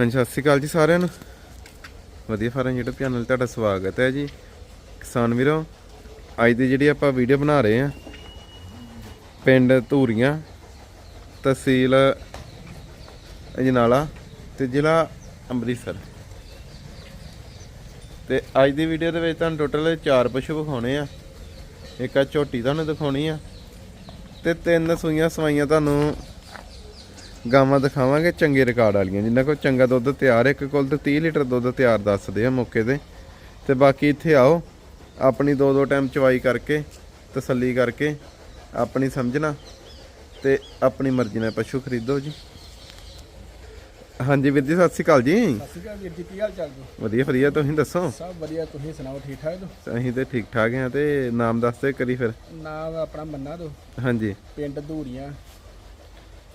ਹਾਂਜੀ, ਸਤਿ ਸ਼੍ਰੀ ਅਕਾਲ ਜੀ ਸਾਰਿਆਂ ਨੂੰ। ਵਧੀਆ ਫਾਰਮ YouTube ਚੈਨਲ ਤੁਹਾਡਾ ਸਵਾਗਤ ਹੈ ਜੀ। ਕਿਸਾਨ ਵੀਰੋ, ਅੱਜ ਦੀ ਜਿਹੜੀ ਆਪਾਂ ਵੀਡੀਓ ਬਣਾ ਰਹੇ ਆ ਪਿੰਡ ਧੂਰੀਆਂ, ਤਹਿਸੀਲ ਅਜਨਾਲਾ ਤੇ ਜ਼ਿਲ੍ਹਾ ਅੰਮ੍ਰਿਤਸਰ। ਤੇ ਅੱਜ ਦੀ ਵੀਡੀਓ ਦੇ ਵਿੱਚ ਤੁਹਾਨੂੰ ਟੋਟਲ 4 ਪਸ਼ੂ ਵਿਖਾਉਣੇ ਆ। ਇੱਕ ਆ ਝੋਟੀ ਤੁਹਾਨੂੰ ਦਿਖਾਉਣੀ ਆ। ਤੇ ਤਿੰਨ ਸੂਈਆਂ ਸਵਾਈਆਂ ਤੁਹਾਨੂੰ ਗਾਵਾਂ ਦਿਖਾਵਾਂਗੇ ਚੰਗੇ ਰਿਕਾਰਡ ਵਾਲੀਆਂ। ਜਿੰਨਾ ਕੋਲ ਚੰਗਾ ਦੁੱਧ ਤਿਆਰ ਇੱਕ ਕੋਲ ਤੇ 30 ਲੀਟਰ ਦੁੱਧ ਤਿਆਰ ਦੱਸਦੇ ਆ ਮੌਕੇ ਤੇ। ਤੇ ਬਾਕੀ ਇੱਥੇ ਆਓ ਆਪਣੀ ਦੋ ਦੋ ਟਾਈਮ ਚਵਾਈ ਕਰਕੇ ਤਸੱਲੀ ਕਰਕੇ ਆਪਣੀ ਸਮਝਣਾ ਤੇ ਆਪਣੀ ਮਰਜ਼ੀ ਨਾਲ ਪਸ਼ੂ ਖਰੀਦੋ ਜੀ। ਹਾਂਜੀ ਵੀਰ ਜੀ ਸਤਿ ਸ਼੍ਰੀ ਅਕਾਲ ਜੀ। ਸਤਿ ਸ਼੍ਰੀ ਅਕਾਲ ਵੀਰ ਜੀ ਕੀ ਹਾਲ ਚਾਲ ਜੀ? ਵਧੀਆ ਵਧੀਆ ਤੁਸੀਂ ਦੱਸੋ? ਸਭ ਵਧੀਆ ਤੁਸੀਂ ਸੁਣਾਓ ਠੀਕ ਠਾਕ ਹੋ ਅਸੀਂ ਤੇ ਠੀਕ ਠਾਕ ਹਾਂ ਤੇ ਨਾਮ ਦੱਸਦੇ ਕਰੀ ਫਿਰ। ਨਾਮ ਆਪਣਾ ਮੰਨਾ ਦੋ। ਹਾਂਜੀ। ਪਿੰਡ ਧੂਰੀਆਂ।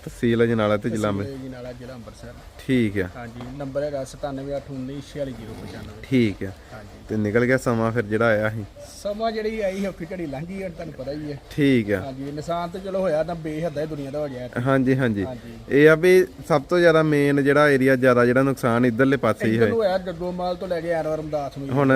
ਤਹਿਸੀਲ ਅਜਨਾਲਾ ਤੇ ਜ਼ਿਲ੍ਹਾ ਅੰਮ੍ਰਿ- ਜੀ ਨਾਲਾ ਜ਼ਿਲ੍ਹਾ ਅੰਮ੍ਰਿਤਸਰ। ਠੀਕ ਆ ਹਾਂਜੀ ਨੰਬਰ ਹੈਗਾ 9781946095 ਠੀਕ ਆ ਹਾਂਜੀ। ਤੇ ਨਿਕਲ ਗਿਆ ਸਮਾਂ ਫਿਰ ਜਿਹੜਾ ਆਇਆ ਸੀ? ਸਮਾਂ ਜਿਹੜੀ ਆਈ ਔਖੀ ਘੜੀ ਲੰਘ ਗਈ ਹੈ ਤੁਹਾਨੂੰ ਪਤਾ ਹੀ ਹੈ। ਠੀਕ ਆ ਹਾਂਜੀ ਨਿਸ਼ਾਨ ਤੇ ਚਲੋ ਹੋਇਆ ਤਾਂ ਬੇਹੱਦਾ ਹੀ ਦੁਨੀਆ ਦਾ ਹੋ ਗਿਆ। ਹਾਂਜੀ ਹਾਂਜੀ। ਹਾਂਜੀ। ਇਹ ਆ ਵੀ ਸਭ ਤੋਂ ਜ਼ਿਆਦਾ ਮੇਨ ਜਿਹੜਾ ਏਰੀਆ ਜ਼ਿਆਦਾ ਜਿਹੜਾ ਨੁਕਸਾਨ ਇਧਰਲੇ ਪਾਸੇ ਹੀ ਹੋਇਆ। ਨੂੰ ਹੋਇਆ ਗੱਗੋਮਾਲ ਤੋਂ ਲੈ ਕੇ ਐਨਵਰ ਰਮਦਾਸ ਨੂੰ ਹੁਣ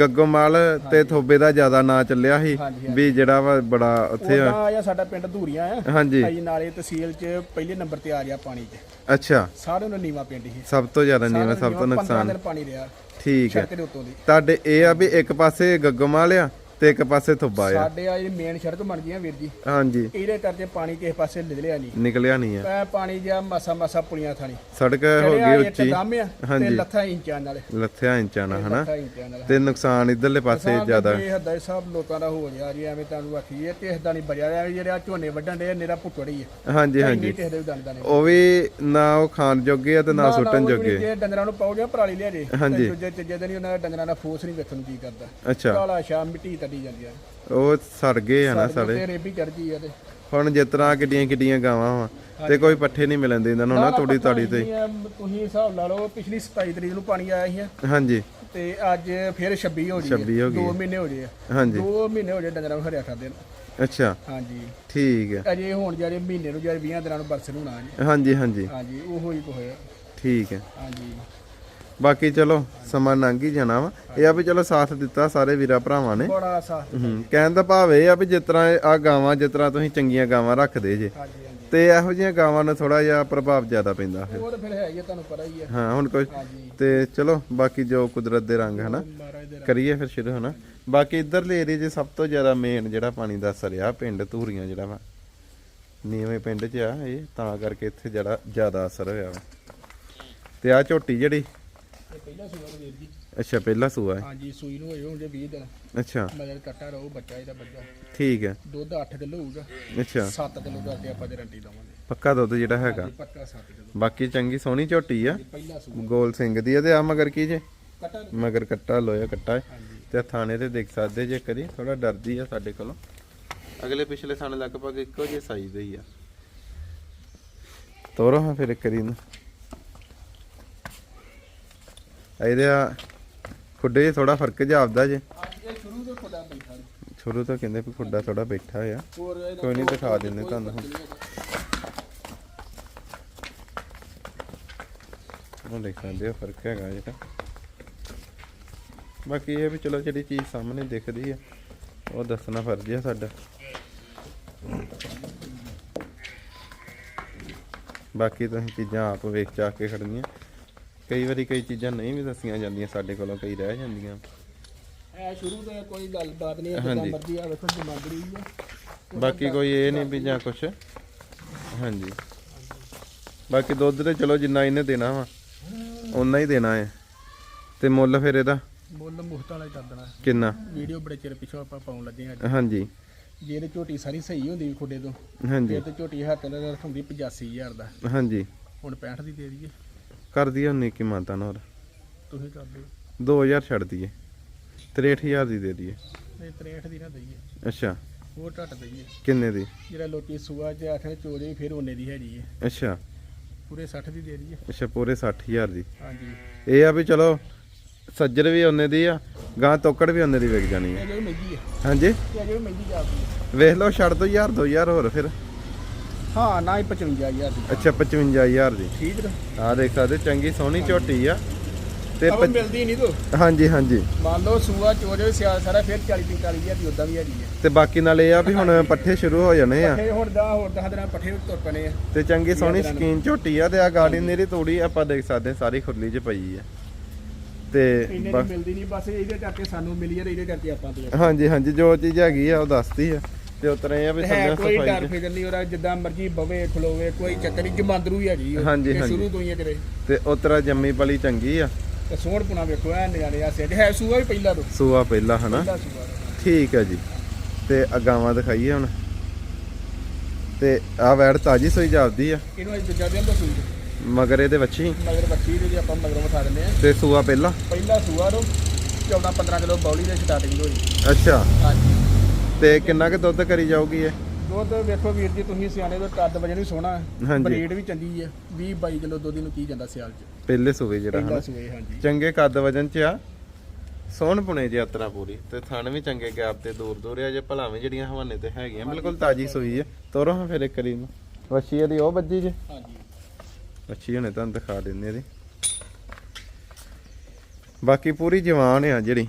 ਗੱਗੋਮਾਲ ਤੇ ਥੋਬੇ ਦਾ ਜ਼ਿਆਦਾ ਨਾਂ ਚੱਲਿਆ ਸੀ ਵੀ ਜਿਹੜਾ ਵਾ ਬੜਾ ਉੱਥੇ ਆ। ਉਹਦਾ ਆ ਸਾਡਾ ਪਿੰਡ ਧੂਰੀਆਂ ਆ। ਹਾਂਜੀ। ਭਾਈ ਨਾਲੇ ਤਹਿਸੀਲ 'ਚ ਪਹਿਲੇ ਨੰਬਰ ਤੇ ਆ ਗਿਆ ਪਾਣੀ 'ਚ। ਅੱਛਾ। ਸਾਰਿਆਂ ਨੂੰ ਨੀਵਾ ਪਿੰਡ ਹੀ ਸਭ ਤੋਂ ਜ਼ਿਆਦਾ ਨੀਵਾਂ ਸਭ ਤੋਂ 15 ਨੁਕਸਾਨ। ਪਾਣੀ ਰਿਹਾ। ਠੀਕ ਹੈ। ਸੜਕ ਦੇ ਉੱਤੋਂ ਦੀ। ਤੁਹਾਡੇ ਇਹ ਆ ਵੀ ਇੱਕ ਪਾਸੇ ਗੱਗੋਮਾਲ ਆ ਤੇ ਇੱਕ ਪਾਸੇ ਥੋਬਾ ਆ। ਸਾਡੇ ਆ ਜਿਹੜੀ ਮੇਨ ਸੜਕ ਬਣ ਗਈਆਂ ਵੀਰ ਜੀ। ਹਾਂਜੀ। ਇਹਦੇ ਕਰਕੇ ਪਾਣੀ ਕਿਸੇ ਪਾਸੇ ਨਿਕਲਿਆ ਨਹੀਂ। ਨਿਕਲਿਆ ਨਹੀਂ ਆ। ਪੈ ਪਾਣੀ ਜਿਹਾ ਮਾਸਾ ਮਾਸਾ ਪੁਲੀਆਂ ਥਾਣੀ। ਸੜਕ ਹੋ ਗਈ ਉੱਚੀ। ਤੇ। ਲੱਥਾ ਇੰਚਾਂ ਨਾਲ। ਲੱਥਿਆ ਇੰਚਾਂ ਨਾਲ ਹਨਾ? ਲੱਥਾ ਤੇ ਨੁਕਸਾਨ ਇਧਰਲੇ ਪਾਸੇ ਜ਼ਿਆਦਾ। ਇਹ ਹੱਦਾ ਸਭ ਲੋਕਾਂ ਦਾ ਹੋ ਗਿਆ ਜੀ ਐਵੇਂ ਤੁਹਾਨੂੰ ਆਖੀਏ ਤੇ ਇਸਦਾ ਨਹੀਂ ਬਜਿਆ ਰਿਹਾ ਜਿਹੜਾ ਝੋਨੇ ਵੱਢਣ ਦੇ ਨੇਰਾ ਪੁੱਟੜੀ ਹੈ ਹਾਂਜੀ ਹਾਂਜੀ। ਉਹ ਵੀ ਨਾ ਉਹ ਖਾਣ ਜੋਗੇ ਆ ਤੇ ਨਾ ਸੁੱਟਣ ਜੋਗੇ। ਜੇ ਡੰਗਰਾਂ ਨੂੰ ਪਾਉਗੇ ਪਰਾਲੀ ਲਿਆ ਜੇ। ਹਾਂਜੀ। ਤੇ ਦੂਜੇ ਤੀਜੇ ਦਿਨ ਉਹਨਾਂ ਦੇ ਡੰਗਰਾਂ ਦਾ ਫੋਸ ਨਹੀਂ ਵੇਖਣ ਨੂੰ ਕੀ ਕਰਦਾ। ਅੱਛਾ। ਕਾਲਾ ਸ਼ਾਮ ਮਿੱਟੀ ਤੱਡੀ ਜਾਂਦੀ ਆ। ਉਹ ਸੜ ਗਏ ਆ ਨਾ ਸਾਡੇ। ਤੇ ਰੇਬੀ ਚੜ ਗਈ ਆ ਤੇ। ਹੁਣ ਜਿਸ ਤਰ੍ਹਾਂ ਕਿੱਡੀਆਂ ਕਿੱਡੀਆਂ ਗਾਵਾਂ ਵਾ ਤੇ ਕੋਈ ਪੱਠੇ ਨਹੀਂ ਮਿਲਣ ਦੇ ਇਹਨਾਂ ਨੂੰ ਨਾ ਤੋੜੀ ਤਾੜੀ ਤੇ। ਤੁਸੀਂ ਹਿਸਾਬ ਲਾ ਲਓ ਪਿਛਲੀ 27 ਤਰੀਕ ਨੂੰ ਪਾਣੀ ਆਇਆ ਸੀ ਹਾਂਜੀ। ਤੇ ਅੱਜ ਫਿਰ 26 ਹੋ ਗਈ 26 ਹੋ ਗਈ 2 ਮਹੀਨੇ ਹੋ ਗਏ ਆ। ਹਾਂਜੀ। 2 ਮਹੀਨੇ ਹੋ ਗਏ ਡੰਗਰਾਂ ਨੂੰ ਹਰਿਆ ਖਾਦੇ ਨੂੰ। ਅੱਛਾ। ਹਾਂਜੀ। ਠੀਕ ਹੈ ਅਜੇ ਹੁਣ ਜਿਹੜੇ ਮਹੀਨੇ ਨੂੰ ਜਿਹੜੇ 20 ਦਿਨਾਂ ਨੂੰ ਬਰਸਨ ਹੋਣਾ ਜੀ ਹਾਂਜੀ ਹਾਂਜੀ। ਹਾਂਜੀ ਉਹ ਹੀ ਕੋ ਹੋਇਆ। ਠੀਕ ਹੈ ਹਾਂਜੀ। ਬਾਕੀ ਚਲੋ ਸਮਾਂ ਲੰਘ ਹੀ ਜਾਣਾ ਵਾ। ਇਹ ਆ ਵੀ ਚਲੋ ਸਾਥ ਦਿੱਤਾ ਸਾਰੇ ਵੀਰਾਂ ਭਰਾਵਾਂ ਨੇ। ਬੜਾ ਸਾਥ ਹੂੰ ਕਹਿਣ ਦਾ ਭਾਵ ਇਹ ਆ ਵੀ ਜਿਸ ਤਰ੍ਹਾਂ ਆ ਗਾਵਾਂ ਜਿਸ ਤਰ੍ਹਾਂ ਤੁਸੀਂ ਚੰਗੀਆਂ ਗਾਵਾਂ ਰੱਖਦੇ ਜੇ। ਹਾਂਜੀ ਹਾਂਜੀ। ਤੇ ਇਹੋ ਜਿਹੀਆਂ ਗਾਵਾਂ ਨੂੰ ਥੋੜਾ ਜਿਹਾ ਪ੍ਰਭਾਵ ਜ਼ਿਆਦਾ ਪੈਂਦਾ ਫਿਰ। ਉਹ ਤਾਂ ਫਿਰ ਹੈ ਹੀ ਆ, ਤੁਹਾਨੂੰ ਪਤਾ ਹੀ ਹੈ ਹਾਂ ਹੁਣ ਕੋਈ ਹਾਂਜੀ। ਤੇ ਚਲੋ ਬਾਕੀ ਜੋ ਕੁਦਰਤ ਦੇ ਰੰਗ ਹਨਾ? ਮਹਾਰਾਜ ਦੇ ਕਰੀਏ ਫਿਰ ਸ਼ੁਰੂ ਹਨਾ? ਬਾਕੀ ਇਧਰਲੇ ਏਰੀਏ 'ਚ ਸਭ ਤੋਂ ਜ਼ਿਆਦਾ ਮੇਨ ਜਿਹੜਾ ਪਾਣੀ ਦਾ ਸਰਿਆ ਪਿੰਡ ਧੂਰੀਆਂ ਜਿਹੜਾ ਵਾ। ਨੀਵੇਂ ਪਿੰਡ 'ਚ ਆ ਇਹ ਤਾਂ ਕਰਕੇ ਇੱਥੇ ਜਿਹੜਾ ਜ਼ਿਆਦਾ ਅਸਰ ਹੋਇਆ ਵਾ। ਤੇ ਆ ਝੋਟੀ ਜਿਹੜੀ ਇਹ ਪਹਿਲਾ ਸੂਆ ਵੀਰ ਜੀ। ਅੱਛਾ ਪਹਿਲਾ ਸੂਆ ਹੈ। ਹਾਂਜੀ ਸੂਈ ਨੂੰ ਹੋਏ ਹੁੰਦੇ 20 ਦਿਨ। ਅੱਛਾ। ਮਗਰ ਕੱਟਾ ਰਹੂ ਬੱਚਾ ਇਹਦਾ ਬੱਚਾ। ਠੀਕ ਹੈ। ਦੁੱਧ 8 ਕਿਲੋ ਹੋਊਗਾ। ਅੱਛਾ। 7 ਕਿਲੋ ਕਰਕੇ ਆਪਾਂ ਗਾਰੰਟੀ ਦਵਾਂਗੇ। ਪੱਕਾ ਦੁੱਧ ਜਿਹੜਾ ਹੈਗਾ। ਪੱਕਾ 7 ਕਿਲੋ। ਬਾਕੀ ਚੰਗੀ ਸੋਹਣੀ ਝੋਟੀ ਆ। ਪਹਿਲਾ ਸੂਆ। ਗੋਲ ਸਿੰਘ ਦੀ ਆ ਤੇ ਆ ਮਗਰ ਕੀ ਜੇ? ਕੱਟਾ ਮਗਰ ਕੱਟਾ ਲੋਇਆ ਕੱਟਾ ਹੈ। ਤੇ ਥਾਣੇ ਤੇ ਦੇਖ ਸਕਦੇ ਜੇ ਕਰੀ ਥੋੜਾ ਡਰਦੀ ਆ ਸਾਡੇ ਕੋਲੋਂ। ਅਗਲੇ ਪਿਛਲੇ ਥਾਣੇ ਲਗਭਗ ਇੱਕੋ ਜਿਹੇ ਸਾਈਜ਼ ਦੇ ਹੀ ਆ। ਤੋਰੋ ਹਾਂ ਫਿਰ ਕਰੀ ਨੂੰ ਇਹਦੇ ਆ ਖੁੱਡੇ ਥੋੜਾ ਫ਼ਰਕ ਜਿਹਾ ਆਪਦਾ ਜੇ। ਇਹ ਸ਼ੁਰੂ ਤੋਂ ਖੁਦਾ ਬੈਠਾ ਨੇ। ਸ਼ੁਰੂ ਤੋਂ ਕਹਿੰਦੇ ਵੀ ਖੁੱਡਾ ਥੋੜਾ ਬੈਠਾ ਹੋਇਆ। ਕੋਈ ਨਹੀਂ ਦਿਖਾ ਦਿੰਦੇ ਤੁਹਾਨੂੰ ਹੁਣ। ਉਹ ਦੇਖ ਸਕਦੇ ਹੋ ਫ਼ਰਕ ਹੈਗਾ ਜਿਹੜਾ ਬਾਕੀ ਇਹ ਵੀ ਚਲੋ ਜਿਹੜੀ ਚੀਜ਼ ਸਾਹਮਣੇ ਦਿਖਦੀ ਆ ਉਹ ਦੱਸਣਾ ਫਰਜ਼ ਹੈ ਸਾਡਾ। ਬਾਕੀ ਤੁਸੀਂ ਚੀਜ਼ਾਂ ਆਪ ਵੇਖ ਚਾ ਕੇ ਖੜਨੀਆਂ ਕਈ ਵਾਰੀ ਕਈ ਚੀਜ਼ਾਂ ਨਹੀਂ ਵੀ ਦੱਸੀਆਂ ਜਾਂਦੀਆਂ ਸਾਡੇ ਕੋਲੋਂ ਕਈ ਰਹਿ ਜਾਂਦੀਆਂ। ਇਹ ਸ਼ੁਰੂ ਤੋਂ ਕੋਈ ਗੱਲਬਾਤ ਨਹੀਂ ਹੈ ਹਾਂਜੀ। ਜਿੱਦਾਂ ਮਰਜ਼ੀ ਆ ਵੇਖੋ ਜਮਾਂਦੜੀ ਹੈ। ਬਾਕੀ ਕੋਈ ਇਹ ਨਹੀਂ ਵੀ ਜਾਂ ਕੁਛ। ਹਾਂਜੀ। ਬਾਕੀ ਦੁੱਧ ਤੇ ਚਲੋ ਜਿੰਨਾ ਇਹਨੇ ਦੇਣਾ ਵਾ ਉਨਾ ਹੀ ਦੇਣਾ ਹੈ। ਤੇ ਮੁੱਲ ਫਿਰ ਇਹਦਾ? ਮੁੱਲ ਮੁਫਤ ਵਾਲਾ ਹੀ ਕਰ ਦੇਣਾ। ਕਿੰਨਾ? ਵੀਡੀਓ ਬੜੇ ਚਿਰ ਪਿੱਛੋਂ ਆਪਾਂ ਪਾਉਣ ਲੱਗੇ ਹਾਂ ਹਾਂਜੀ। ਜੇ ਤੇ ਝੋਟੀ ਸਾਰੀ ਸਹੀ ਹੁੰਦੀ ਖੁੱਡੇ ਤੋਂ ਹਾਂਜੀ। ਫਿਰ ਤੇ ਝੋਟੀ ਹੱਥ ਨਾਲ ਹੁੰਦੀ 85000 ਦਾ। ਹਾਂਜੀ। ਹੁਣ 65 ਦੀ ਦੇ ਦਈਏ। ਕਰ ਦਈਏ ਉਨੀ ਕੀ ਮਾਤਾ ਨੂੰ ਹੋਰ। ਤੁਸੀਂ ਕਰ ਦਿਓ। 2000 ਛੱਡ ਦਈਏ। 63000 ਦੀ ਦੇ ਦਈਏ। ਨਹੀਂ 63 ਦੀ ਨਾ ਦਈਏ। ਅੱਛਾ। ਹੋਰ ਘੱਟ ਦਈਏ। ਕਿੰਨੇ ਦੀ? ਜਿਹੜਾ ਲੋਕੀ ਸੂਆ ਚ ਆਖਣ ਚੋਰੇ ਫਿਰ ਉਹਨੇ ਦੀ ਹੈਗੀ ਹੈ। ਅੱਛਾ। ਪੂਰੇ 60 ਦੀ ਦੇ ਦਈਏ। ਅੱਛਾ ਪੂਰੇ 60000 ਦੀ। ਹਾਂਜੀ। ਇਹ ਆ ਵੀ ਚਲੋ ਸੱਜਰ ਵੀ ਉਹਨੇ ਦੀ ਆ ਗਾਂ ਤੋਕੜ ਵੀ ਉਹਨੇ ਦੀ ਵਿਕ ਜਾਣੀ ਹੈ ਇਹ ਜਿਹੜੀ ਮਹਿੰਗੀ ਹੈ ਹਾਂਜੀ? ਇਹ ਜਿਹੜੀ ਮਹਿੰਗੀ ਜਾਂਦੀ ਹੈ ਵੇਖ ਲਓ ਛੱਡ ਦੋ 1000 2000 ਹੋਰ ਫਿਰ। ਹਾਂ ਨਾ ਹੀ 55000 ਦੀ ਅੱਛਾ 55000 ਦੀ। ਠੀਕ ਹੈ ਆ ਦੇਖ ਸਕਦੇ ਚੰਗੀ ਸੋਹਣੀ ਝੋਟੀ ਆ। ਤੇ ਅਬ ਪੱਚ- ਮਿਲਦੀ ਨਹੀਂ ਤੋ? ਹਾਂਜੀ ਹਾਂਜੀ। ਮੰਨ ਲਓ ਸੂਆ ਚੋਜੋ ਸਿਆ ਸਾਰਾ ਫਿਰ 40 45000 ਦੀ ਉਦਾਂ ਵੀ ਹੈਗੀ ਹੈ ਤੇ ਬਾਕੀ ਨਾਲ ਇਹ ਆ ਵੀ ਹੁਣ ਪੱਠੇ ਸ਼ੁਰੂ ਹੋ ਜਾਣੇ ਆ। ਪੱਠੇ ਹੁਣ ਦਾ ਹੋਰ 10 ਦਿਨਾਂ ਪੱਠੇ ਤੁਰ ਪਣੇ ਆ। ਤੇ ਚੰਗੀ ਸੋਹਣੀ ਸਕੀਨ ਝੋਟੀ ਆ ਤੇ ਆ ਗਾੜੀ ਨੇਰੀ ਤੋੜੀ ਆਪਾਂ ਦੇਖ ਸਕਦੇ ਹਾਂ, ਸਾਰੀ ਖੁਰਲੀ 'ਚ ਪਈ ਆ। ਤੇ ਇੰਨੇ ਦੀ ਮਿਲਦੀ ਨਹੀਂ ਬਸ ਇਹਦੇ ਕਰਕੇ ਸਾਨੂੰ ਮਿਲੀ ਹੈ ਇਹਦੇ ਕਰਕੇ ਆਪਾਂ ਤੇ ਹਾਂਜੀ ਹਾਂਜੀ ਜੋ ਚੀਜ਼ ਹੈਗੀ ਆ ਉਹ ਦੱਸਤੀ ਆ। ਤੇ ਉਤਰੇ ਆ ਵੀ ਸਮਝੋ ਕੋਈ ਡਰ ਫਿਕਰ ਨਹੀਂ ਉਹਦਾ ਜਿੱਦਾਂ ਮਰਜ਼ੀ ਬਵੇ ਖਲੋਵੇ ਕੋਈ ਚੱਕਰ ਨਹੀਂ ਜਮਾਂਦਰੂ ਹੀ ਹੈਗੀ। ਹਾਂਜੀ, ਇਹ ਹਾਂਜੀ। ਸ਼ੁਰੂ ਤੋਂ ਹੀ ਹੈ ਕਿਤੇ ਤੇ ਉਤਰਾ ਜੰਮੀ ਪਲੀ ਚੰਗੀ ਆ। ਤੇ ਸੋਹਣ ਪੁਣਾ ਵੇਖੋ ਐ ਨਿਆਣੇ ਆ ਸਿੱਧ ਹੈ ਸੂਆ ਵੀ ਪਹਿਲਾਂ ਤੋਂ? ਸੂਆ ਪਹਿਲਾ ਹਨਾ? ਠੀਕ ਹੈ ਜੀ। ਤੇ ਅਗਾਵਾਂ ਦਿਖਾਈਏ ਹੁਣ। ਤੇ ਆ ਵੈੜ ਤਾਜੀ ਸੋਈ ਜਾਪਦੀ ਆ। ਇਹਨੂੰ ਅੱਜ ਦੂਜਾ ਦਿਨ ਦਾ ਸੂਈ ਮਗਰ ਇਹਦੇ ਵੱਛੀ। ਮਗਰ ਬੱਚੀ ਦੇ ਆਪਾਂ ਮਗਰੋਂ ਉਠਾ ਦਿੰਦੇ ਆ। ਤੇ ਸੂਆ ਪਹਿਲਾ? ਪਹਿਲਾ ਸੂਆ ਤੋਂ 14 15 ਕਿਲੋ ਬੌਲੀ ਦੇ ਸਟਾਰਟਿੰਗ ਹੋਈ ਅੱਛਾ। ਹਾਂਜੀ। ਤੇ ਕਿੰਨਾ ਕੁ ਦੁੱਧ ਕਰੀ ਜਾਊਗੀ ਇਹ? ਦੁੱਧ ਵੇਖੋ ਵੀਰ ਜੀ ਤੁਸੀਂ ਸਿਆਣੇ ਤੋਂ ਕੱਦ ਵਜਨ ਵੀ ਸੋਹਣਾ ਹਾਂਜੀ। ਬਰੀਡ ਵੀ ਚੰਗੀ ਹੈ 20 22 ਕਿਲੋ ਦੁੱਧ ਨੂੰ ਕੀ ਜਾਂਦਾ ਸਿਆਲ ਚ? ਪਹਿਲੇ ਸੂਵੇ ਜਿਹੜਾ ਹਨਾ। ਹਾਂਜੀ। ਚੰਗੇ ਕੱਦ ਵਜਨ ਚ ਆ ਸੋਹਣ ਪੁਣੇ ਦੀ ਯਾਤਰਾ ਪੂਰੀ ਤੇ ਥਣ ਵੀ ਚੰਗੇ ਗੈਪ ਤੇ ਦੂਰ ਦੂਰ ਆ ਜੇ ਭਲਾਵੇਂ ਜਿਹੜੀਆਂ ਹਵਾਨੇ ਤੇ ਹੈਗੀਆਂ ਬਿਲਕੁਲ ਤਾਜੀ ਸੂਈ ਆ। ਤੋਰੋ ਹਾਂ ਫਿਰ ਇੱਕ ਵਾਰੀ ਨੂੰ ਵੱਛੀ ਇਹਦੀ ਉਹ ਵੱਜੀ ਜੇ। ਹਾਂਜੀ। ਵੱਛੀ ਹੁਣੇ ਤੁਹਾਨੂੰ ਦਿਖਾ ਦਿੰਦੇ ਇਹਦੀ। ਬਾਕੀ ਪੂਰੀ ਜਵਾਨ ਆ ਜਿਹੜੀ।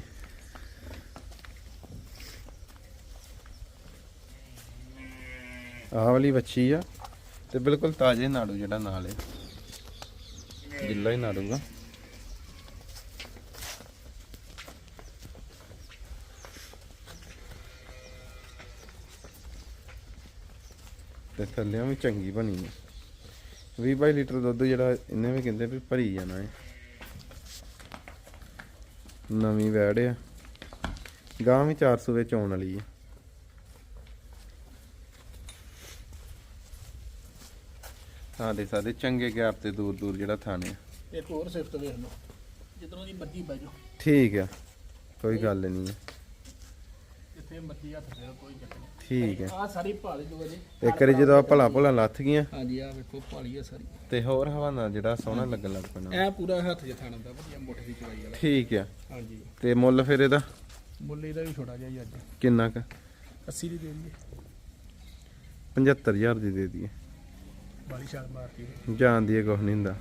ਆਹ ਵਾਲੀ ਵੱਛੀ ਆ ਤੇ ਬਿਲਕੁਲ ਤਾਜ਼ੇ ਨਾੜੂ ਜਿਹੜਾ ਨਾਲ ਹੈ ਗਿੱਲਾ ਹੀ ਨਾੜੂਗਾ। ਤੇ ਥੱਲਿਆਂ ਵੀ ਚੰਗੀ ਬਣੀ ਹੈ 20 ਬਾਈ ਲੀਟਰ ਦੁੱਧ ਜਿਹੜਾ ਇਹਨੇ ਵੀ ਕਹਿੰਦੇ ਵੀ ਭਰੀ ਜਾਣਾ ਹੈ ਨਵੀਂ ਵੈੜ ਆ। ਗਾਂ ਵੀ 400 ਵਿੱਚ ਆਉਣ ਵਾਲੀ ਹੈ ਹਾਂ ਦੇ ਸਾਡੇ ਚੰਗੇ ਗੈਪ ਤੇ ਦੂਰ ਦੂਰ ਜਿਹੜਾ ਥਾਣੇ ਆ ਇੱਕ ਹੋਰ ਸਿਫਤ ਵੇਖ ਲਓ ਜਿੱਧਰੋਂ ਦੀ ਮਰਜ਼ੀ ਬਹਿ ਜਾਓ। ਠੀਕ ਆ ਕੋਈ ਗੱਲ ਨਹੀਂ। ਹੈ ਜਿੱਥੇ ਮਰਜ਼ੀ ਹੱਥ ਫੇਰੋ ਕੋਈ ਚੱਕਰ ਨਹੀਂ। ਠੀਕ ਹੈ ਆ ਸਾਰੀ ਭਾਲ ਜੋ ਜੀ ਇੱਕ ਵਾਰੀ ਜਦੋਂ ਆ ਭਲਾ ਭਲਾ ਲੱਥ ਗਈਆਂ। ਹਾਂਜੀ ਆ ਵੇਖੋ ਭਾਲੀ ਆ ਸਾਰੀ। ਤੇ ਹੋਰ ਹਵਾਨਾ ਜਿਹੜਾ ਸੋਹਣਾ ਲੱਗਣ ਲੱਗ ਪੈਣਾ। ਐ ਪੂਰਾ ਹੱਥ ਜਿਹਾ ਥਾਣਾ ਦਾ ਵਧੀਆ ਮੁੱਠ ਦੀ ਚਵਾਈ ਵਾਲਾ। ਠੀਕ ਆ। ਹਾਂਜੀ। ਤੇ ਮੁੱਲ ਫਿਰ ਇਹਦਾ? ਮੁੱਲ ਇਹਦਾ ਵੀ ਛੋਟਾ ਜਿਹਾ ਹੀ ਅੱਜ। ਕਿੰਨਾ ਕ? 80 ਦੀ ਦੇ ਦਈਏ। 75000 ਦੀ ਦੇ ਦਈਏ। ਬਾਲੀ ਛਾਲ ਮਾਰਤੀ ਤੇ ਜਾਣ ਦੀ ਕੁਝ ਨਹੀਂ ਹੁੰਦਾ।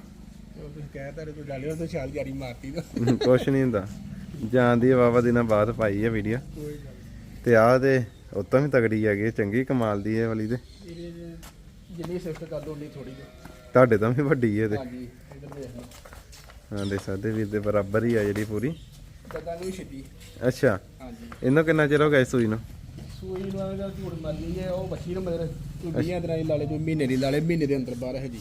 ਉਹ ਤੁਸੀਂ ਕਹਿ ਤਾਰੇ ਕੋਈ ਡਾਲਿਓ ਤੇ ਛਾਲ ਜਾਰੀ ਮਾਰਤੀ ਤਾਂ। ਕੁਛ ਨਹੀਂ ਹੁੰਦਾ। ਜਾਣ ਦੀ ਵਾਵਾ ਦਿਨਾਂ ਬਾਅਦ ਪਾਈ ਹੈ ਵੀਡੀਓ ਕੋਈ ਗੱਲ ਨੀ। ਤੇ ਆਹ ਤੇ ਉਤੋਂ ਵੀ ਤਗੜੀ ਹੈਗੀ ਚੰਗੀ ਕਮਾਲ ਦੀ ਹੈ ਵਾਲੀ ਤੇ। ਇਹਦੇ ਚ ਜਿੰਨੀ ਸਿਫਤ ਕਰ ਦੋ ਉਨੀ ਥੋੜੀ ਜਿਹੀ ਤੁਹਾਡੇ ਤੋਂ ਵੀ ਵੱਡੀ ਹੈ ਤੇ ਹਾਂਜੀ ਇਧਰ ਵੇਖ ਲਓ। ਹਾਂ ਦੇ ਸਕਦੇ ਵੀਰ ਦੇ ਬਰਾਬਰ ਹੀ ਆ ਜਿਹੜੀ ਪੂਰੀ। ਦੰਦਾਂ ਨੂੰ ਵੀ ਛਿੱਦੀ ਅੱਛਾ। ਹਾਂਜੀ। ਇਹਨੂੰ ਕਿੰਨਾ ਚਿਰ ਹੋ ਗਿਆ ਇਸ ਸੂਈ ਨੂੰ? ਸੂਈ ਨੂੰ ਆਵੇਗਾ ਝੂੜ ਮਾਰ ਲਈ ਹੈ ਉਹ ਬੱਚੀ ਨੂੰ ਮਗਰ ਕੋਈ 20 ਦਿਨਾਂ ਦੀ ਲਾਲੇ ਕੋਈ ਮਹੀਨੇ ਦੀ ਲਾਲੇ ਮਹੀਨੇ ਦੇ ਅੰਦਰ ਬਾਹਰ ਹੈ ਜੀ।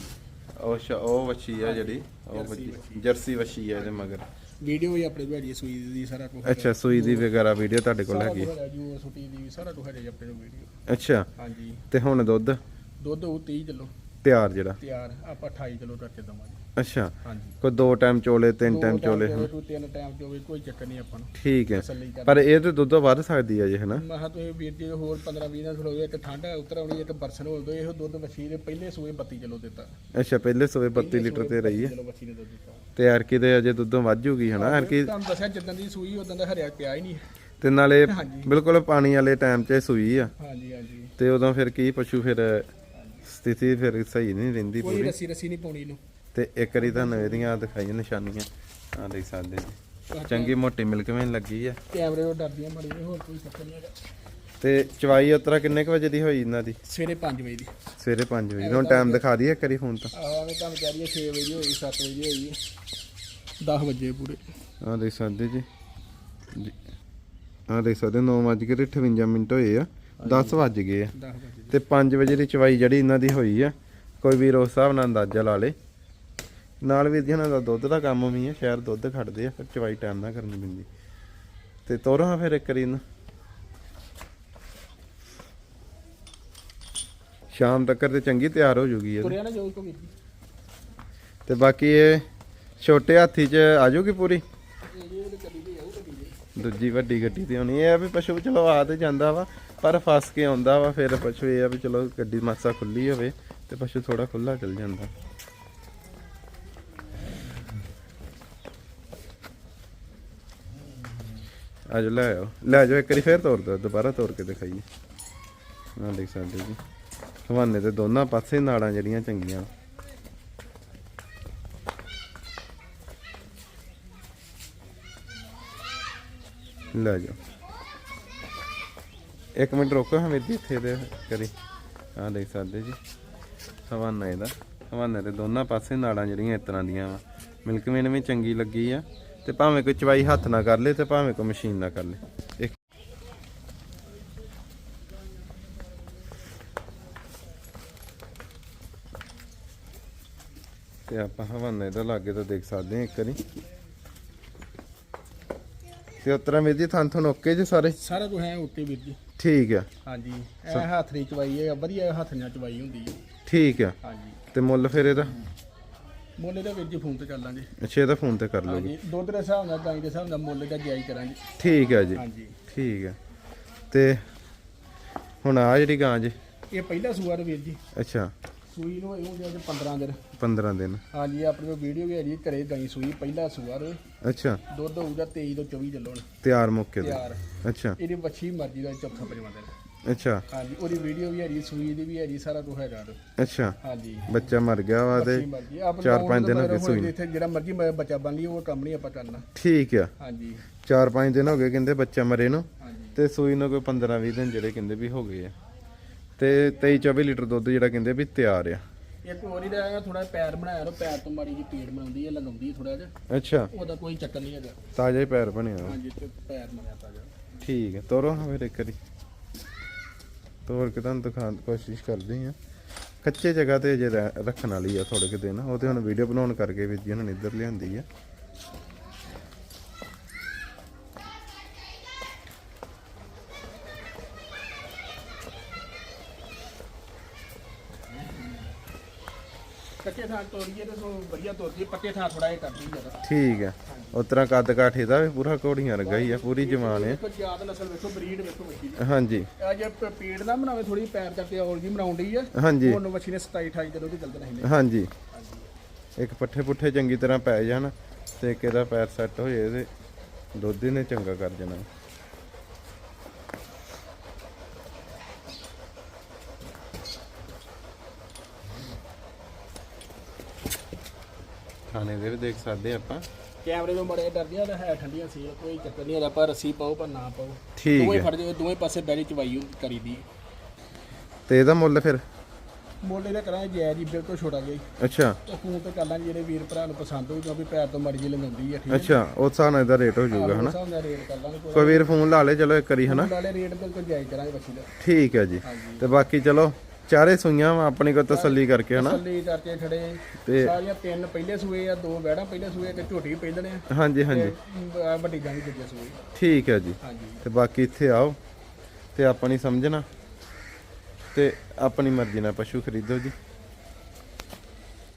ਉਹ ਅੱਛਾ ਉਹ ਵੱਛੀ ਆ ਜਿਹੜੀ ਉਹ ਜਰਸੀ ਵੱਛੀ ਵੱਛੀ। ਜਰਸੀ ਵੱਛੀ ਆ ਇਹਦੇ ਮਗਰ। ਵੀਡੀਓ ਵੀ ਆਪਣੇ ਕੋਲ ਹੈਗੀ ਹੈ ਸੂਈ ਦੀ ਸਾਰਾ ਕੁਝ ਅੱਛਾ ਸੂਈ ਦੀ ਵਗੈਰਾ ਵੀਡੀਓ ਤੁਹਾਡੇ ਕੋਲ ਹੈਗੀ। ਹੈ। ਜੂ ਸੁਟੀ ਦੀ ਵੀ ਸਾਰਾ ਕੁਝ ਹੈਗਾ ਜੀ ਆਪਣੇ ਕੋਲ ਵੀਡੀਓ। ਅੱਛਾ ਹਾਂਜੀ। ਤੇ ਹੁਣ ਦੁੱਧ? ਦੁੱਧ ਉਹ 30 ਕਿਲੋ। ਤਿਆਰ ਜਿਹੜਾ? ਤਿਆਰ ਆਪਾਂ 28 ਕਿਲੋ ਕਰਕੇ ਦਵਾਂਗੇ। ਅੱਛਾ। ਹਾਂਜੀ। ਕੋਈ ਦੋ ਟਾਈਮ ਚੋਲੇ ਤਿੰਨ ਦੋ ਟਾਈਮ ਚੋਲੇ ਹਾਂ ਕੋਈ ਤਿੰਨ ਟਾਈਮ ਚੋਵੇ ਕੋਈ ਚੱਕਰ ਨਹੀਂ ਆਪਾਂ ਨੂੰ। ਠੀਕ ਹੈ। ਤਸੱਲੀ ਕਰ ਪਰ ਇਹ ਤੇ ਦੁੱਧ ਵੱਧ ਸਕਦੀ ਹੈ ਜੀ ਹਨਾ? ਮੈਂ ਕਿਹਾ ਤੁਸੀਂ ਵੀਰ ਜੀ ਹੋਰ 15 20 ਦਿਨ ਖਲੋਗੇ ਇੱਕ ਠੰਡ ਉਤਰ ਆਉਣੀ ਇੱਕ ਬਰਸਨ ਹੋ ਦੋ ਇਹੋ ਦੁੱਧ ਮੱਛੀ ਦੇ ਪਹਿਲੇ ਸੂਏ 32 ਕਿਲੋ ਦਿੱਤਾ। ਅੱਛਾ ਪਹਿਲੇ ਸੂਏ 32 ਪਹਿਲੇ ਲੀਟਰ ਤੇ ਰਹੀ ਹੈ 32 ਕਿਲੋ ਮੱਛੀ ਨੇ ਦੁੱਧ ਦਿੱਤਾ। ਤੇ ਐਰਕੀ ਦੇ ਅਜੇ ਦੁੱਧੋਂ ਵੱਧ ਜੂਗੀ ਹਨਾ? ਐਰਕੀ ਤੁਹਾਨੂੰ ਦੱਸਿਆ ਜਿੱਦਾਂ ਦੀ ਸੂਈ ਉਦੋਂ ਦਾ ਹਰਿਆ ਪਿਆ ਹੀ ਨਹੀਂ। ਤੇ ਨਾਲੇ। ਬਿਲਕੁਲ ਪਾਣੀ ਵਾਲੇ ਟਾਈਮ 'ਚ ਸੂਈ ਆ। ਹਾਂਜੀ ਹਾਂਜੀ। ਤੇ ਉਦੋਂ ਫਿਰ ਕੀ ਪਸ਼ੂ ਫਿਰ ਸਥਿਤੀ ਫਿਰ ਸਹੀ ਨਹੀਂ ਰਹਿੰਦੀ ਕੋਈ ਪੂਰੀ। ਰੱਸੀ ਰੱਸੀ ਨਹੀਂ ਪਾਉਣੀ ਇਹਨੂੰ। ਤੇ ਇੱਕ ਵਾਰੀ ਤੁਹਾਨੂੰ ਇਹਦੀਆਂ ਦਿਖਾਈਆਂ ਨਿਸ਼ਾਨੀਆਂ। ਆ ਦੇਖ ਸਕਦੇ ਜੀ ਚੰਗੀ ਮੋਟੀ ਮਿਲਕ ਵੇਨ ਲੱਗੀ ਆ। ਕੈਮਰੇ ਤੋਂ ਡਰਦੀਆਂ ਮਾੜੀ ਜਿਹੀ, ਹੋਰ ਕੋਈ ਚੱਕਰ ਨਹੀਂ ਹੈਗਾ। ਤੇ ਚਵਾਈ ਉਤਰਾ ਕਿੰਨੇ ਕੁ ਵਜੇ ਦੀ ਹੋਈ ਇਹਨਾਂ ਦੀ? ਸਵੇਰੇ 5 ਵਜੇ ਦੀ। ਸਵੇਰੇ 5 ਵਜੇ ਹੁਣ ਟਾਈਮ ਦਿਖਾ ਦਈਏ ਇੱਕ ਵਾਰੀ ਫੋਨ ਤਾਂ। ਆਵੇਂ ਤੁਹਾਨੂੰ ਕਹਿ ਰਹੀ ਹੈ 6 ਵਜੇ ਹੋਈ 7 ਵਜੇ ਹੋਈ 10 ਵਜੇ ਪੂਰੇ। ਆ ਦੇਖ ਸਕਦੇ ਜੀ। ਆ ਦੇਖ ਸਕਦੇ 9 ਵੱਜ ਕੇ ਤੇ 58 ਮਿੰਟ ਹੋਏ ਆ। 10 ਵੱਜ ਗਏ ਆ। 10 ਵਜੇ ਤੇ 5 ਵਜੇ ਦੀ ਚਵਾਈ ਜਿਹੜੀ ਇਹਨਾਂ ਦੀ ਹੋਈ ਆ ਕੋਈ ਵੀ ਉਸ ਹਿਸਾਬ ਨਾਲ ਅੰਦਾਜ਼ਾ ਲਾ ਲੇ। ਨਾਲ ਵੀ ਜੀ ਇਹਨਾਂ ਦਾ ਦੁੱਧ ਦਾ ਕੰਮ ਵੀ ਆ ਸ਼ਹਿਰ ਦੁੱਧ ਖੜਦੇ ਆ ਫਿਰ ਚਵਾਈ ਟਾਈਮ ਨਾਲ ਕਰਨੀ ਪੈਂਦੀ। ਤੇ ਤੋਰਾਂ ਫਿਰ ਇੱਕ ਵਾਰੀ ਇਹਨੂੰ। ਸ਼ਾਮ ਤੱਕ ਤੇ ਚੰਗੀ ਤਿਆਰ ਹੋ ਜੂਗੀ ਇਹ ਤੁਰਿਆ ਨਾ ਜੋ ਕੋ ਵੀਰ ਜੀ ਤੇ ਬਾਕੀ ਇਹ ਛੋਟੇ ਹਾਥੀ ਚ ਆ ਜਾਊਗੀ ਪੂਰੀ? ਇਹ ਜੇ ਉਹਦੇ ਦੂਜੀ ਵੱਡੀ ਗੱਡੀ ਤੇ ਆਉਣੀ ਇਹ ਆ ਵੀ ਪਸ਼ੂ ਚਲੋ ਆ ਤੇ ਜਾਂਦਾ ਵਾ। ਪਰ ਫਸ ਕੇ ਆਉਂਦਾ ਵਾ, ਫਿਰ ਪਸ਼ੂ ਇਹ ਆ ਵੀ ਚਲੋ ਗੱਡੀ ਮਾਸਾ ਖੁੱਲੀ ਹੋਵੇ ਤੇ ਪਸ਼ੂ ਥੋੜਾ ਖੁੱਲਾ ਚੱਲ ਜਾਂਦਾ। ਆਜੋ ਲੈ ਆਓ। ਲੈ ਜਾਓ ਇੱਕ ਵਾਰੀ ਫੇਰ ਤੋਰ ਦੋ ਦੁਬਾਰਾ ਤੋਰ ਕੇ ਦਿਖਾਈਏ। ਆ ਦੇਖ ਸਕਦੇ ਜੀ। ਹਵਾਨੇ ਤੇ ਦੋਨਾਂ ਪਾਸੇ ਨਾੜਾਂ ਜਿਹੜੀਆਂ ਚੰਗੀਆਂ ਲੈ ਜਾਓ ਇੱਕ ਮਿੰਟ ਰੋਕੋ ਹਾਂ ਮੇਰੀ ਇੱਥੇ ਦੇ ਕਰੀ। ਆ ਦੇਖ ਸਕਦੇ ਜੀ। ਹਵਾਨਾ ਇਹਦਾ। ਹਵਾਨੇ ਤੇ ਦੋਨਾਂ ਪਾਸੇ ਨਾੜਾਂ ਜਿਹੜੀਆਂ ਇਸ ਤਰ੍ਹਾਂ ਦੀਆਂ ਵਾ। ਮਿਲਕ ਵੀ ਚੰਗੀ ਲੱਗੀ ਆ। ਤੇ ਭਾਵੇਂ ਕੋਈ ਚਵਾਈ ਹੱਥ ਨਾ ਕਰ ਲੇ ਤੇ ਭਾਵੇਂ ਕੋਈ ਮਸ਼ੀਨ ਨਾ ਕਰ ਲੇ। ਤੇ ਆਪਾਂ ਹਵਾਨੇ ਦਾ ਲਾਗੇ ਤਾਂ ਦੇਖ ਸਕਦੇ ਹਾਂ ਇੱਕ ਵਾਰੀ। ਤੇ ਉਤਰਾ ਮੇਰੀ ਜੀ, ਥਾਂ ਥਾਂ ਓਕੇ ਜੀ ਸਾਰੇ? ਸਾਰਾ ਕੁਝ ਹੈ ਓਕੇ ਵੀਰ ਜੀ। ਠੀਕ ਆ। ਹਾਂਜੀ ਇਹ ਹੱਥ ਦੀ ਚਵਾਈ ਹੈ ਵਧੀਆ ਹੱਥ ਨਾਲ ਚਵਾਈ ਹੁੰਦੀ ਹੈ। ਠੀਕ ਆ। ਹਾਂਜੀ। ਤੇ ਮੁੱਲ ਫਿਰ ਇਹਦਾ? ਮੁੱਲ ਦਾ ਵੀਰ ਜੀ ਫੋਨ ਤੇ ਕਰ ਲਾਂਗੇ। ਅੱਛਾ ਇਹਦਾ ਫੋਨ ਤੇ ਕਰ ਲਓਗੇ। ਹਾਂਜੀ ਦੁੱਧ ਦੇ ਹਿਸਾਬ ਨਾਲ ਗਾਈ ਦੇ ਹਿਸਾਬ ਨਾਲ ਮੁੱਲ ਦਾ ਜਾਇਜ਼ ਕਰਾਂਗੇ। ਠੀਕ ਆ ਜੀ। ਹਾਂਜੀ। ਠੀਕ ਆ। ਤੇ ਹੁਣ ਆ ਜਿਹੜੀ ਗਾਂ ਜੀ? ਇਹ ਪਹਿਲਾ ਸੂਆ ਦਾ ਵੀਰ ਜੀ। ਅੱਛਾ। ਸੂਈ ਨੂੰ ਹੁੰਦੇ ਅੱਜ 15 ਦਿਨ। 15 ਦਿਨ। ਹਾਂਜੀ ਆਪਣੇ ਕੋਲ ਵੀਡੀਓ ਵੀ ਹੈ ਜੀ ਘਰੇ ਗਾਈ ਸੂਈ ਪਹਿਲਾ ਸੂਆ ਰ। ਅੱਛਾ। ਦੁੱਧ ਹੋਊਗਾ 23 ਤੋਂ 24 ਕਿਲੋ ਤਿਆਰ ਮੁੱਕੇ ਤੇ। ਤਿਆਰ। ਅੱਛਾ। ਇਹਦੀ ਵੱਛੀ ਮਰਜ਼ੀ ਦਾ ਚੌਥਾ ਪੰਜਵਾਂ ਦਿਨ। ਅੱਛਾ। ਹਾਂਜੀ ਉਹਦੀ ਵੀਡੀਓ ਵੀ ਹੈ ਜੀ ਸੂਈ ਦੀ ਵੀ ਹੈ ਜੀ ਸਾਰਾ ਕੁਝ ਹੈਗਾ ਉਹਦੇ। ਅੱਛਾ। ਹਾਂਜੀ। ਬੱਚਾ ਮਰ ਗਿਆ ਵਾ ਤੇ ਵੱਛੀ ਮਰਜ਼ੀ ਆਪ ਚਾਰ ਪੰਜ ਦਿਨ ਹੋ ਗਏ ਸੂਈ ਨੂੰ। ਇੱਥੇ ਜਿਹੜਾ ਮਰਜ਼ੀ ਬੱਚਾ ਬਣ ਲਈ ਉਹ ਕੰਮ ਨਹੀਂ ਆਪਾਂ ਕਰਨਾ। ਠੀਕ ਆ। ਹਾਂਜੀ। 4-5 ਦਿਨ ਹੋ ਗਏ ਕਹਿੰਦੇ ਬੱਚਾ ਮਰੇ ਨੂੰ ਹਾਂਜੀ। ਤੇ ਸੂਈ ਨੂੰ ਕੋਈ 15-20 ਦਿਨ ਜਿਹੜੇ ਕਹਿੰਦੇ ਵੀ ਹੋ ਗਏ ਆ। ਤੇ 23-24 ਲੀਟਰ ਦੁੱਧ ਜਿਹੜਾ ਕਹਿੰਦੇ ਵੀ ਤਿਆਰ ਆ। ਇੱਕ ਹੋਰ ਇਹਦਾ ਥੋੜਾ ਪੈਰ ਬਣਾਇਆ ਲੋ ਪੈਰ ਤੋਂ ਮਾੜੀ ਜੀ ਪੀੜ ਬਣਾਉਂਦੀ ਹੈ ਲਗਾਉਂਦੀ ਥੋੜਾ ਜਿਹਾ। ਅੱਛਾ। ਉਹਦਾ ਕੋਈ ਚੱਕਰ ਨਹੀਂ ਹੈਗਾ। ਤਾਜ਼ਾ ਹੀ ਪੈਰ ਬਣਿਆ। ਹਾਂਜੀ ਤੇ ਪੈਰ ਮਰਿਆ ਤਾਜਾ। ਠੀਕ ਹੈ ਤੋਰੋ ਹਾਂ ਫਿਰ ਇੱਕ ਵਾਰੀ। ਤੋਰ ਕੇ ਤੁਹਾਨੂੰ ਦਿਖਾਉਣ ਦੀ ਕੋਸ਼ਿਸ਼ ਕਰਦੇ ਆ ਕੱਚੇ ਜਗ੍ਹਾ ਤੇ ਰੱਖਣ ਵਾਲੀ ਆ ਥੋੜੇ ਕਿ ਦਿਨ। ਉਹ ਤੇ ਹੁਣ ਵੀਡੀਓ ਬਣਾਉਣ ਕਰਕੇ ਵੀ ਜੀ ਉਹਨਾਂ ਨੇ ਇੱਧਰ ਲਿਆਂਦੀ ਆ। ਕੱਚੇ ਥਾਂ ਤੋੜੀਏ ਤੇ ਸੋ ਵਧੀਆ ਤੋੜਦੀ ਪੱਕੇ ਥਾਂ ਥੋੜਾ ਜਿਹਾ ਕਰਦੀ ਜ਼ਿਆਦਾ। ਠੀਕ ਹੈ। ਉਸ ਤਰ੍ਹਾਂ ਕੱਦ ਕਾਠ ਇਹਦਾ ਵੀ ਪੂਰਾ ਘੋੜੀਆਂ ਹੀ ਆ ਪੂਰੀ ਜਵਾਨ ਹੈ ਵੇਖੋ ਜ਼ਿਆਦਾ ਨਸਲ ਵੇਖੋ ਬਰੀਡ ਵੇਖੋ ਬੱਚੀ ਦੀ। ਹਾਂਜੀ। ਆ ਜੇ ਪ- ਪੀੜ ਨਾ ਬਣਾਵੇ ਥੋੜੀ ਪੈਰ ਕਰਕੇ ਔਲ ਜੀ ਬਣਾਉਂਦੀ ਆ ਹਾਂਜੀ। ਉਹਨੂੰ ਬੱਚੀ ਨੇ 27 28 ਦਿਨ ਉਹਦੀ ਜਲਦ ਨਹੀਂ ਨੇ ਹਾਂਜੀ। ਇੱਕ ਪੱਠੇ ਪੁੱਠੇ ਚੰਗੀ ਤਰ੍ਹਾਂ ਪੈ ਜਾਣ ਤੇ ਇੱਕ ਇਹਦਾ ਪੈਰ ਸੈੱਟ ਹੋ ਜਾਏ ਤੇ ਦੁੱਧ ਇਹਨੇ ਚੰਗਾ ਕਰ ਜਾਣਾ ਖਾਣੇ ਦੇ ਵੀ ਦੇਖ ਸਕਦੇ ਆਪਾਂ। ਕੈਮਰੇ ਤੋਂ ਬੜੇ ਡਰਦੀ ਆ ਤਾਂ ਹੈ ਠੰਡੀਆਂ ਸੀ ਕੋਈ ਚੱਕਰ ਨਹੀਂ ਹੈਗਾ ਪਰ ਰੱਸੀ ਪਾਓ ਪਰ ਨਾ ਪਾਓ। ਠੀਕ ਦੋਵੇਂ ਹੈ। ਫੜ ਜਾਓ ਦੋਵੇਂ ਪਾਸੇ ਬੈਰੀ ਚਵਾਈ ਕਰੀਦੀ ਤੇ ਇਹਦਾ ਮੁੱਲ ਫਿਰ? ਮੁੱਲ ਇਹਦਾ ਕਰਾਂਗੇ ਜੈ ਜੀ ਬਿਲਕੁਲ ਛੋਟਾ ਜਿਹਾ ਹੀ। ਅੱਛਾ। ਉਹ ਫੋਨ ਤੇ ਕਰ ਲਾਂਗੇ ਜਿਹੜੇ ਵੀਰ ਭਰਾ ਨੂੰ ਪਸੰਦ ਹੋਊ ਕਿਉਂਕਿ ਪੈਰ ਤੋਂ ਮਰਜ਼ੀ ਲੰਗਾਉਂਦੀ ਆ ਠੀਕ ਅੱਛਾ ਉਸ ਹਿਸਾਬ ਨਾਲ ਇਹਦਾ ਰੇਟ ਹੋ ਜਾਊਗਾ ਹਨਾ? ਹਿਸਾਬ ਨਾਲ ਰੇਟ ਕਰ ਲਾਂਗੇ ਕੋਈ ਕੋਈ ਵੀਰ ਫੋਨ ਲਾ ਲੇ ਚਲੋ ਇੱਕ ਵਾਰੀ ਹਨਾ? ਨਾਲੇ ਰੇਟ ਬਿਲਕੁਲ ਜਾਇਜ਼ ਕਰਾਂਗੇ ਬੱਚੀ ਦਾ। ਠੀਕ ਹੈ ਜੀ। ਤੇ ਬਾਕੀ ਚਲੋ ਚਾਰੇ ਸੂਈਆਂ ਵਾ ਆਪਣੀ ਕੋ ਤਸੱਲੀ ਕਰਕੇ ਹਨਾ? ਥੱਲੇ ਕਰਕੇ ਖੜੇ ਤੇ- ਸਾਰੀਆਂ ਤਿੰਨ ਪਹਿਲੇ ਸੂਏ ਆ ਦੋ ਵੈੜਾਂ ਪਹਿਲੇ ਸੂਏ ਤੇ ਝੋਟੀ ਪਹਿਲਣੇ ਆ। ਹਾਂਜੀ ਹਾਂਜੀ। ਵੱਡੀ ਗਾਂ ਵੀ ਦੂਜੇ ਸੂਏ ਠੀਕ ਹੈ ਜੀ। ਤੇ ਬਾਕੀ ਇੱਥੇ ਆਓ ਤੇ ਆਪਣੀ ਸਮਝਣਾ ਤੇ ਆਪਣੀ ਮਰਜ਼ੀ ਨਾਲ ਪਸ਼ੂ ਖਰੀਦੋ ਜੀ।